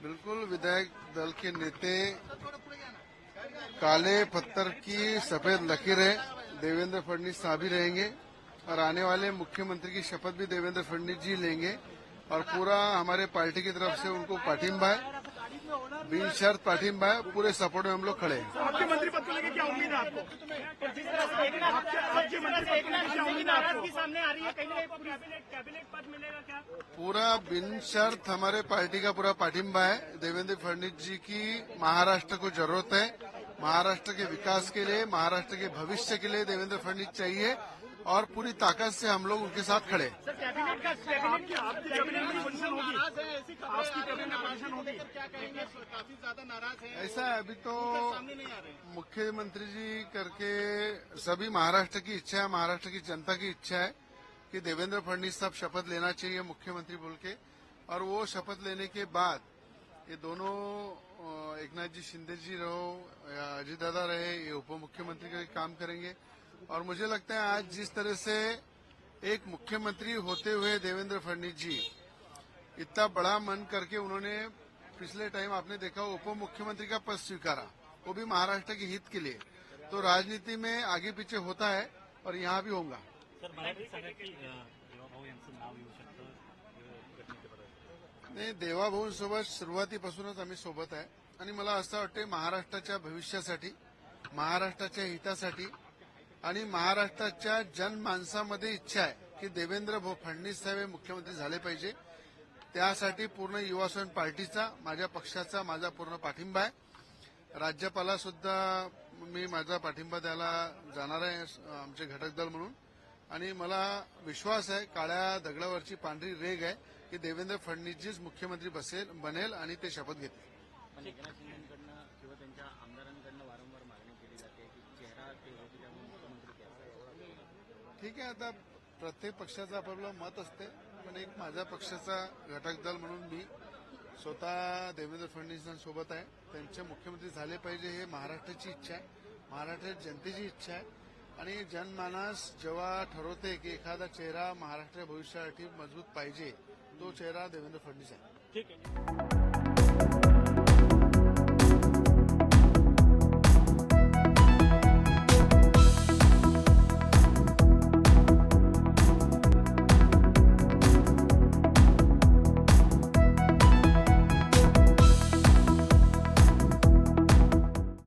बिल्कुल विधायक दल के नेते काले पत्थर की सफ़ेद लकीर है देवेंद्र फडणवीस साहब ही रहेंगे और आने वाले मुख्यमंत्री की शपथ भी देवेंद्र फडणवीस जी लेंगे और पूरा हमारे पार्टी की तरफ़ से उनको पाठिंबा है। बिन शर्त पाठिंबा है पूरे सपोर्ट में हम लोग खड़े हैं। आपके मंत्री पद को लेकर क्या उम्मीद है आपको? आपके आपके मंत्री पद को लेकर क्या उम्मीद है आपको? की सामने आ रही है कहीं कैबिनेट कैबिनेट पद मिलेगा क्या? पूरा बिन शर्त हमारे पार्टी का पूरा पाठिंबा है। देवेंद्र फडणवीस जी की महाराष्ट्र को ज़रूरत है। महाराष्ट्र के विकास के लिए महाराष्ट्र के भविष्य के लिए देवेंद्र फडणवीस चाहिए और पूरी ताकत से हम लोग उनके साथ खड़े हैं। सर कैबिनेट का आपकी आपकी कैबिनेट में पोजीशन होगी। आपकी कैबिनेट में पोजीशन होगी। क्या कहेंगे? काफ़ी ज़्यादा नाराज़ है ऐसा है अभी तो सामने नहीं आ रहे मुख्यमंत्री जी करके सभी महाराष्ट्र की इच्छा है महाराष्ट्र की जनता की इच्छा है कि देवेंद्र फडणवीस साहब शपथ लेना चाहिए मुख्यमंत्री बोल के। और वो शपथ लेने के बाद ये दोनों अ, एकनाथ जी शिंदे जी रहो या अजीत दादा रहे ये उप मुख्यमंत्री का काम करेंगे। और मुझे लगता है आज जिस तरह से एक मुख्यमंत्री होते हुए देवेंद्र फडणवीस जी इतना बड़ा मन करके उन्होंने पिछले टाइम आपने देखा उप मुख्यमंत्री का पद स्वीकारा वो भी महाराष्ट्र के हित के लिए। तो राजनीति में आगे पीछे होता है और यहाँ भी होगा नाही देवाभाऊ सोबत सुरुवातीपासूनच आम्ही सोबत आहे. आणि मला असं वाटते महाराष्ट्राच्या भविष्यासाठी महाराष्ट्राच्या हितासाठी आणि महाराष्ट्राच्या जनमानसामध्ये इच्छा आहे की देवेंद्र फडणवीस साहेब हे मुख्यमंत्री झाले पाहिजे. त्यासाठी पूर्ण युवासन पार्टीचा माझ्या पक्षाचा माझा पूर्ण पाठिंबा आहे. राज्यपाला सुद्धा मी माझा पाठिंबा द्यायला जाणार आहे आमचे घटक दल म्हणून. आणि मला विश्वास आहे काळ्या दगडावरची पांढरी रेग आहे की देवेंद्र फडणवीसजीच मुख्यमंत्री बसेल बनेल आणि ते शपथ घेतील. घ्यावा ठीक आहे आता प्रत्येक पक्षाचं आपलं मत असते. पण एक माझ्या पक्षाचा घटक दल म्हणून मी स्वतः देवेंद्र फडणवीसांसोबत आहे. त्यांचे मुख्यमंत्री झाले पाहिजे हे महाराष्ट्राची इच्छा आहे. महाराष्ट्रात जनतेची इच्छा आहे. आणि जनमानस जेव्हा ठरवते की एखादा चेहरा महाराष्ट्र भविष्यासाठी मजबूत पाहिजे तो चेहरा देवेंद्र फडणवीस आहे. ठीक आहे.